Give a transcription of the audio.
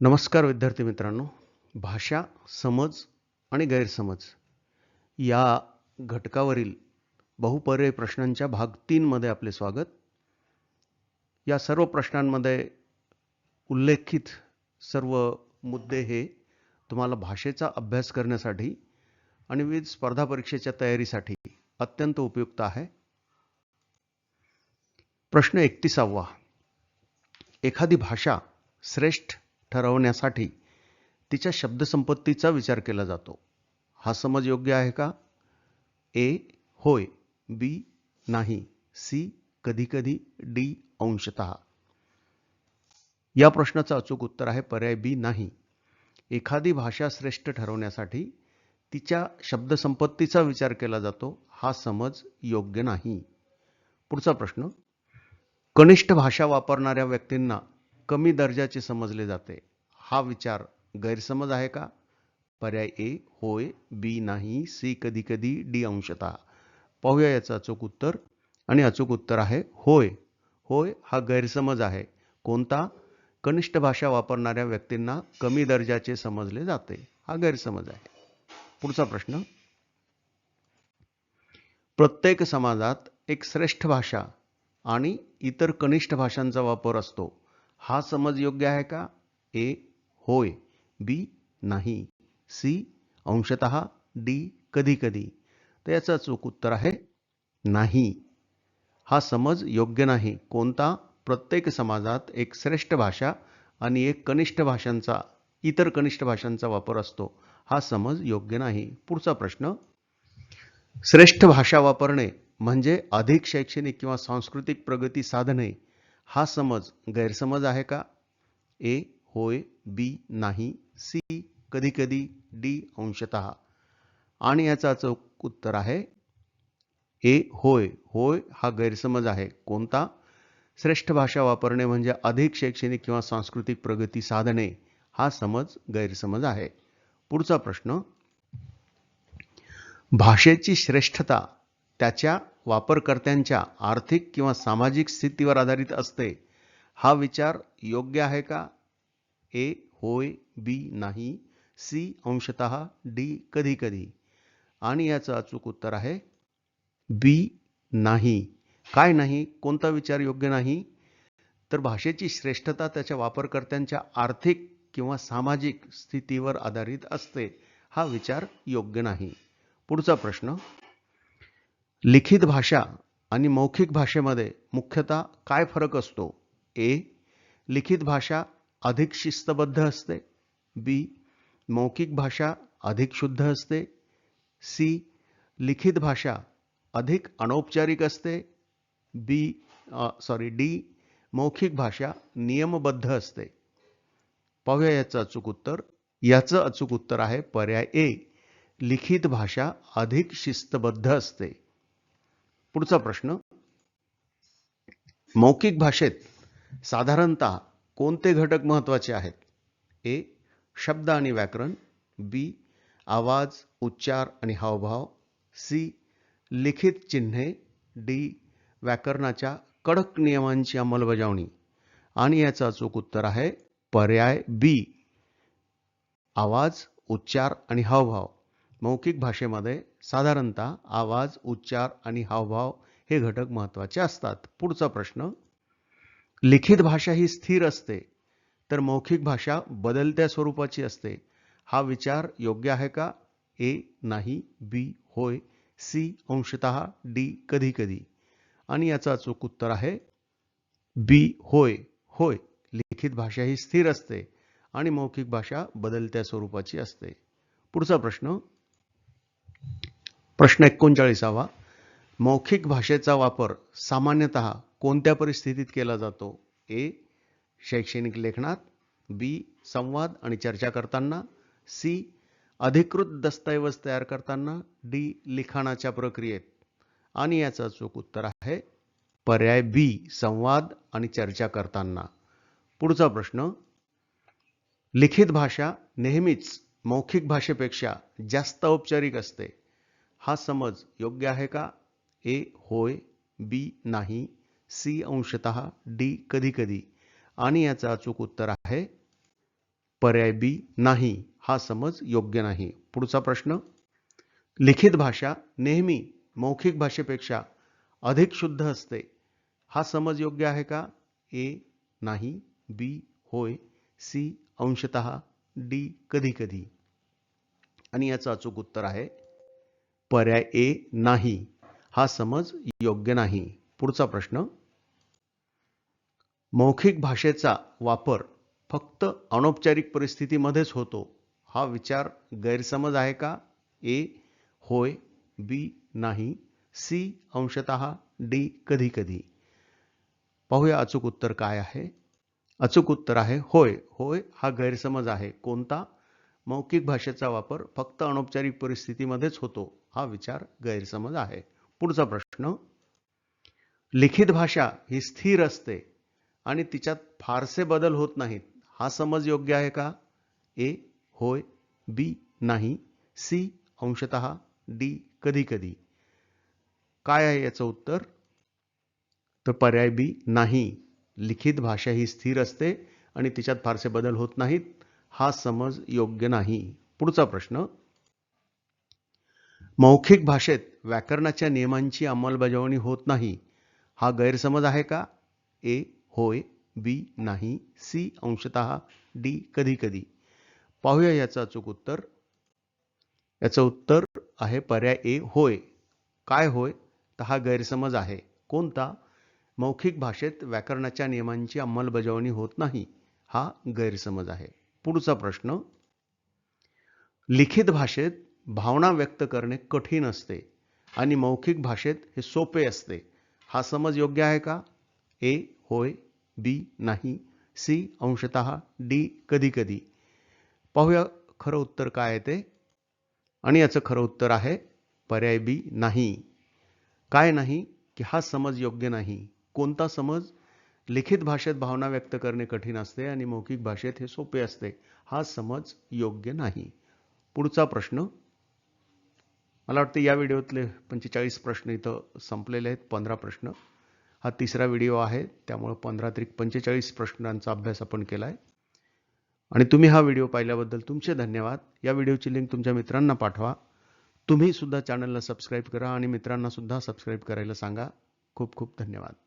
नमस्कार विद्यार्थी मित्रांनो. भाषा समज आणि गैरसमज या घटकावरील बहुपर्यायी प्रश्नांच्या भाग तीनमध्ये आपले स्वागत. या सर्व प्रश्नांमध्ये उल्लेखित सर्व मुद्दे हे तुम्हाला भाषेचा अभ्यास करण्यासाठी आणि विविध स्पर्धा परीक्षेच्या तयारीसाठी अत्यंत उपयुक्त आहे. प्रश्न एकतीसावा. एखादी भाषा श्रेष्ठ ठरवण्यासाठी तिच्या शब्दसंपत्तीचा विचार केला जातो. हा समज योग्य आहे का? ए होय. बी नाही. सी कधीकधी. डी अंशतः. या प्रश्नाचं अचूक उत्तर आहे पर्याय बी नाही. एखादी भाषा श्रेष्ठ ठरवण्यासाठी तिच्या शब्दसंपत्तीचा विचार केला जातो. हा समज योग्य नाही. पुढचा प्रश्न. कनिष्ठ भाषा वापरणाऱ्या व्यक्तींना कमी दर्जाचे समजले जाते. हा विचार गैरसमज आहे का? पर्याय ए होय. बी नाही. सी कधी कधी. डी अंशतः. पाहूया याचं अचूक उत्तर. आणि अचूक उत्तर आहे होय. होय हा गैरसमज आहे. कोणता? कनिष्ठ भाषा वापरणाऱ्या व्यक्तींना कमी दर्जाचे समजले जाते. हा गैरसमज आहे. पुढचा प्रश्न. प्रत्येक समाजात एक श्रेष्ठ भाषा आणि इतर कनिष्ठ भाषांचा वापर असतो. हा समज योग्य आहे का? ए होय. बी नाही. सी अंशतः डी कधी कधी तर याचं अचूक उत्तर आहे नाही. हा समज योग्य नाही. कोणता? प्रत्येक समाजात एक श्रेष्ठ भाषा आणि एक कनिष्ठ भाषांचा इतर कनिष्ठ भाषांचा वापर असतो. हा समज योग्य नाही. पुढचा प्रश्न. श्रेष्ठ भाषा वापरणे म्हणजे अधिक शैक्षणिक किंवा सांस्कृतिक प्रगती साधणे. हा समज गैरसमज आहे का? ए होय बी नाही सी कधी कधी डी अंशतः. आणि याचा चौक उत्तर आहे ए होय होय हा गैरसमज आहे. कोणता? श्रेष्ठ भाषा वापरणे म्हणजे अधिक शैक्षणिक किंवा सांस्कृतिक प्रगती साधणे. हा समज गैरसमज आहे. पुढचा प्रश्न भाषेची श्रेष्ठता त्याच्या वापरकर्त्यांच्या आर्थिक किंवा सामाजिक स्थितीवर आधारित असते. हा विचार योग्य आहे का? ए होय बी नाही सी अंशतः डी कधी कधी आणि याचं अचूक उत्तर आहे बी नाही. काय नाही? कोणता विचार योग्य नाही? तर भाषेची श्रेष्ठता त्याच्या वापरकर्त्यांच्या आर्थिक किंवा सामाजिक स्थितीवर आधारित असते. हा विचार योग्य नाही. पुढचा प्रश्न लिखित भाषा आणि मौखिक भाषेमध्ये मुख्यतः काय फरक असतो? ए लिखित भाषा अधिक शिस्तबद्ध असते. बी मौखिक भाषा अधिक शुद्ध असते. सी लिखित भाषा अधिक अनौपचारिक असते. बी सॉरी डी मौखिक भाषा नियमबद्ध असते. पाहूया याचं अचूक उत्तर. याचं अचूक उत्तर आहे पर्याय ए. लिखित भाषा अधिक शिस्तबद्ध असते. पुढचा प्रश्न. मौखिक भाषेत साधारणतः कोणते घटक महत्त्वाचे आहेत? ए शब्द आणि व्याकरण. बी आवाज उच्चार आणि हावभाव. सी लिखित चिन्हे. डी व्याकरणाच्या कडक नियमांची अंमलबजावणी. आणि याचं अचूक उत्तर आहे पर्याय बी आवाज उच्चार आणि हावभाव. मौखिक भाषेमध्ये साधारणतः आवाज उच्चार आणि हावभाव हे घटक महत्त्वाचे असतात. पुढचा प्रश्न लिखित भाषा ही स्थिर असते तर मौखिक भाषा बदलत्या स्वरूपाची असते. हा विचार योग्य आहे का? ए नाही बी होय सी अंशतः डी कधी कधी आणि याचं अचूक उत्तर आहे बी होय होय लिखित भाषा ही स्थिर असते आणि मौखिक भाषा बदलत्या स्वरूपाची असते. पुढचा प्रश्न प्रश्न एकोणचाळीसावा. मौखिक भाषेचा वापर सामान्यतः कोणत्या परिस्थितीत केला जातो? ए. शैक्षणिक लेखनात बी. संवाद आणि चर्चा करताना सी. अधिकृत दस्तऐवज तयार करताना डी. लिखाणाच्या प्रक्रियेत. आणि याचं चूक उत्तर आहे पर्याय बी. संवाद आणि चर्चा करताना. पुढचा प्रश्न लिखित भाषा नेहमीच मौखिक भाषेपेक्षा जास्त औपचारिक असते. हा समज योग्य आहे का? ए होय. बी नाही. सी अंशतः डी कधी कधी. आणि याचं अचूक उत्तर आहे पर्याय बी नाही. हा समज योग्य नाही. पुढचा प्रश्न. लिखित भाषा नेहमी मौखिक भाषेपेक्षा अधिक शुद्ध असते. हा समज योग्य आहे का? ए नाही. बी होय. सी अंशत डी कधी कधी. आणि याचं अचूक उत्तर आहे पर्याय ए नाही. हा समज योग्य नाही. पुढचा प्रश्न. मौखिक भाषेचा वापर फक्त अनौपचारिक परिस्थितीमध्येच होतो. हा विचार गैरसमज आहे का? ए. होय. बी. नाही. सी. अंशत. डी. कधी कधी पाहूया अचूक उत्तर काय आहे. अचूक उत्तर आहे होय. होय हा गैरसमज आहे. कोणता? मौखिक भाषेचा वापर फक्त अनौपचारिक परिस्थितीमध्येच होतो हा विचार गैरसमज आहे. पुढचा प्रश्न लिखित भाषा ही स्थिर असते आणि तिच्यात फारसे बदल होत नाहीत हा समज योग्य आहे का? ए होय बी नाही सी अंशत डी कधी कधी. काय आहे याचं उत्तर? तर पर्याय बी नाही. लिखित भाषा ही स्थिर असते आणि तिच्यात फारसे बदल होत नाहीत हा समज योग्य नाही? पुढचा प्रश्न. मौखिक भाषेत व्याकरणाच्या नियमांची अंमलबजावणी होत नाही. हा गैरसमज आहे का? ए होय. बी नाही. सी अंशत. डी कधी कधी पाहूया याचं अचूक उत्तर. याचं उत्तर आहे पर्याय ए होय. काय होय? तर हा गैरसमज आहे. कोणता? मौखिक भाषेत व्याकरणाच्या नियमांची अंमलबजावणी होत नाही. हा गैरसमज आहे. पुढचा प्रश्न लिखित भाषेत भावना व्यक्त करणे कठीण असते आणि मौखिक भाषेत हे सोपे असते. हा समज योग्य आहे का? ए होय बी नाही सी अंशत डी कधी कधी. पाहूया खरं उत्तर काय आहे ते. आणि याचं खरं उत्तर आहे पर्याय बी नाही. काय नाही की हा समज योग्य नाही. कोणता समज? लिखित भाषेत भावना व्यक्त करणे कठीण असते आणि मौखिक भाषेत हे सोपे असते. हा समज योग्य नाही. पुढचा प्रश्न. मला वाटतं या व्हिडिओतले पंचेचाळीस प्रश्न इथं संपलेले आहेत. पंधरा प्रश्न. हा तिसरा व्हिडिओ आहे. त्यामुळं पंधरा तरी पंचेचाळीस प्रश्नांचा अभ्यास आपण केला आहे आणि तुम्ही हा व्हिडिओ पाहिल्याबद्दल तुमचे धन्यवाद. या व्हिडिओची लिंक तुमच्या मित्रांना पाठवा. तुम्ही सुद्धा चॅनलला सबस्क्राईब करा आणि मित्रांना सुद्धा सबस्क्राईब करायला सांगा. खूप खूप धन्यवाद.